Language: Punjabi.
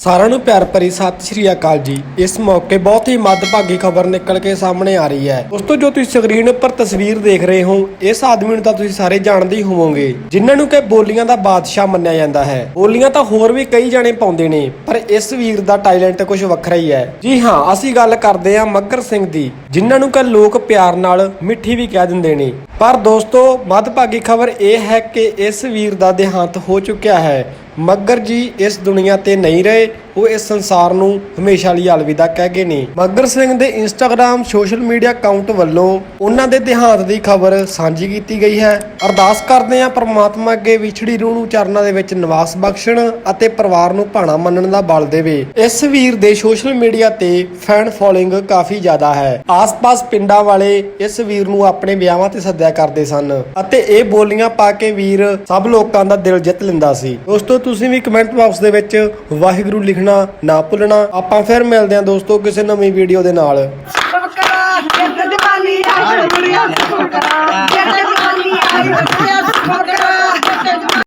ਸਾਰਿਆਂ ਨੂੰ ਪਿਆਰ ਭਰੀ ਸਤਿ ਸ਼੍ਰੀ ਅਕਾਲ ਜੀ। ਇਸ ਮੌਕੇ ਬਹੁਤ ਹੀ ਮੱਦਭਾਗੀ ਖਬਰ ਨਿਕਲ ਕੇ ਸਾਹਮਣੇ ਆ ਰਹੀ ਹੈ। ਦੋਸਤੋ, ਜੋ ਤੁਸੀਂ ਸਕਰੀਨ ਉੱਪਰ ਤਸਵੀਰ ਦੇਖ ਰਹੇ ਹੋ, ਇਸ ਆਦਮੀ ਨੂੰ ਤਾਂ ਤੁਸੀਂ ਸਾਰੇ ਜਾਣਦੇ ਹੀ ਹੋਵੋਗੇ, ਜਿਨ੍ਹਾਂ ਨੂੰ ਕਿ ਬੋਲੀਆਂ ਦਾ ਬਾਦਸ਼ਾਹ ਮੰਨਿਆ ਜਾਂਦਾ ਹੈ। ਬੋਲੀਆਂ ਤਾਂ ਹੋਰ ਵੀ ਕਈ ਜਾਣੇ ਪਾਉਂਦੇ ਨੇ, ਪਰ ਇਸ ਵੀਰ ਦਾ ਟੈਲੈਂਟ ਕੁਝ ਵੱਖਰਾ ਹੀ ਹੈ। ਜੀ ਹਾਂ, ਅਸੀਂ ਗੱਲ ਕਰਦੇ ਹਾਂ ਮੱਗਰ ਸਿੰਘ ਦੀ, ਜਿਨ੍ਹਾਂ ਨੂੰ ਕਿ ਲੋਕ ਪਿਆਰ ਨਾਲ ਮਿੱਠੀ ਵੀ ਕਹਿ ਦਿੰਦੇ ਨੇ। ਪਰ ਦੋਸਤੋ, ਮੱਦਭਾਗੀ ਖਬਰ ਇਹ ਹੈ ਕਿ ਇਸ ਵੀਰ ਦਾ ਦੇਹਾਂਤ ਹੋ ਚੁੱਕਿਆ ਹੈ। ਮੱਗਰ ਜੀ ਇਸ ਦੁਨੀਆ ਤੇ ਨਹੀਂ ਰਹੇ। ਉਹ ਇਸ ਸੰਸਾਰ ਨੂੰ ਹਮੇਸ਼ਾ ਲਈ ਅਲਵਿਦਾ ਕਹਿ ਗਏ ਨੇ। ਮੱਗਰ ਸਿੰਘ ਦੇ ਇੰਸਟਾਗ੍ਰam ਸੋਸ਼ਲ ਮੀਡੀਆ ਅਕਾਊਂਟ ਵੱਲੋਂ ਉਹਨਾਂ ਦੇ ਦੇਹਾਂਤ ਦੀ ਖਬਰ ਸਾਂਝੀ ਕੀਤੀ ਗਈ ਹੈ। ਅਰਦਾਸ ਕਰਦੇ ਹਾਂ ਪ੍ਰਮਾਤਮਾ ਅੱਗੇ ਵਿਛੜੀ ਰੂਹ ਨੂੰ ਚਰਨਾਂ ਦੇ ਵਿੱਚ ਨਿਵਾਸ ਬਖਸ਼ਣ ਅਤੇ ਪਰਿਵਾਰ ਨੂੰ ਭਾਣਾ ਮੰਨਣ ਦਾ ਬਲ ਦੇਵੇ। ਇਸ ਵੀਰ ਦੇ ਸੋਸ਼ਲ ਮੀਡੀਆ ਤੇ ਫੈਨ ਫੋਲੋਇੰਗ ਕਾਫੀ ਜ਼ਿਆਦਾ ਹੈ। ਆਸ-ਪਾਸ ਪਿੰਡਾਂ ਵਾਲੇ ਇਸ ਵੀਰ ਨੂੰ ਆਪਣੇ ਵਿਆਹਾਂ ਤੇ ਸੱਦਿਆ ਕਰਦੇ ਸਨ ਅਤੇ ਇਹ ਬੋਲੀਆਂ ਪਾ ਕੇ ਵੀਰ ਸਭ ਲੋਕਾਂ ਦਾ ਦਿਲ ਜਿੱਤ ਲੈਂਦਾ ਸੀ। ਦੋਸਤੋ, ਤੁਸੀਂ ਵੀ ਕਮੈਂਟ ਬਾਕਸ ਦੇ ਵਿੱਚ ਵਾਹਿਗੁਰੂ ਲਿਖ ਲਿਖਣਾ ਨਾ ਭੁੱਲਣਾ। ਆਪਾਂ ਫਿਰ ਮਿਲਦੇ ਹਾਂ ਦੋਸਤੋ ਕਿਸੇ ਨਵੀਂ ਵੀਡੀਓ ਦੇ ਨਾਲ। ਕਰਾ ਜੱਟ ਦੀਵਾਨੀ ਆਈ ਦੁਨੀਆ ਸੁਣ ਕਰਾ ਜੱਟ ਆਈ ਦੁਨੀਆ ਸੁਣ